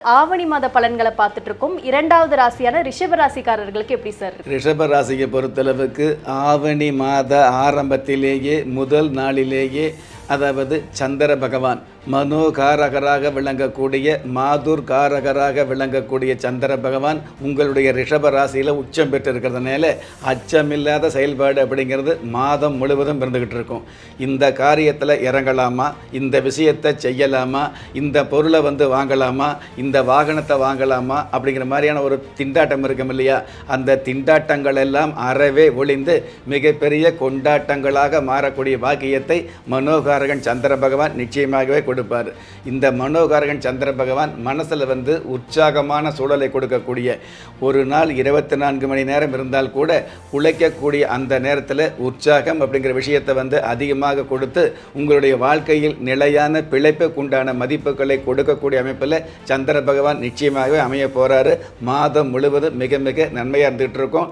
ஆவணி மாத பலன்களை பார்த்துட்டு இருக்கோம் இரண்டாவது ராசியான ரிஷப ராசிக்காரர்களுக்கு எப்படி சார் ரிஷப ராசியை பொறுத்தளவுக்கு ஆவணி மாத ஆரம்பத்திலேயே முதல் நாளிலேயே அதாவது சந்திர பகவான் மனோகாரகராக விளங்கக்கூடிய மாதுர் காரகராக விளங்கக்கூடிய சந்திர பகவான் உங்களுடைய ரிஷப ராசியில் உச்சம் பெற்று இருக்கிறதுனால அச்சமில்லாத செயல்பாடு அப்படிங்கிறது மாதம் முழுவதும் இருந்துக்கிட்டு இருக்கும். இந்த காரியத்தில் இறங்கலாமா? இந்த விஷயத்தை செய்யலாமா? இந்த பொருளை வந்து வாங்கலாமா? இந்த வாகனத்தை வாங்கலாமா? அப்படிங்கிற மாதிரியான ஒரு திண்டாட்டம் இருக்கும் இல்லையா? அந்த திண்டாட்டங்கள் எல்லாம் அறவே ஒளிந்து மிகப்பெரிய கொண்டாட்டங்களாக மாறக்கூடிய பாக்கியத்தை மனோகாரகன் சந்திர பகவான் நிச்சயமாகவே கொடுப்பார். இந்த மனோகாரகன் சந்திர பகவான் மனசில் வந்து உற்சாகமான சூழலை கொடுக்கக்கூடிய ஒரு நாள் இருபத்தி நான்கு மணி நேரம் இருந்தால் கூட உழைக்கக்கூடிய அந்த நேரத்தில் உற்சாகம் அப்படிங்கிற விஷயத்தை வந்து அதிகமாக கொடுத்து உங்களுடைய வாழ்க்கையில் நிலையான பிழைப்புக்கு உண்டான மதிப்புகளை கொடுக்கக்கூடிய அமைப்பில் சந்திர பகவான் நிச்சயமாகவே அமைய போகிறாரு மாதம் முழுவதும் மிக மிக நன்மையாக இருந்துகிட்டு இருக்கோம்.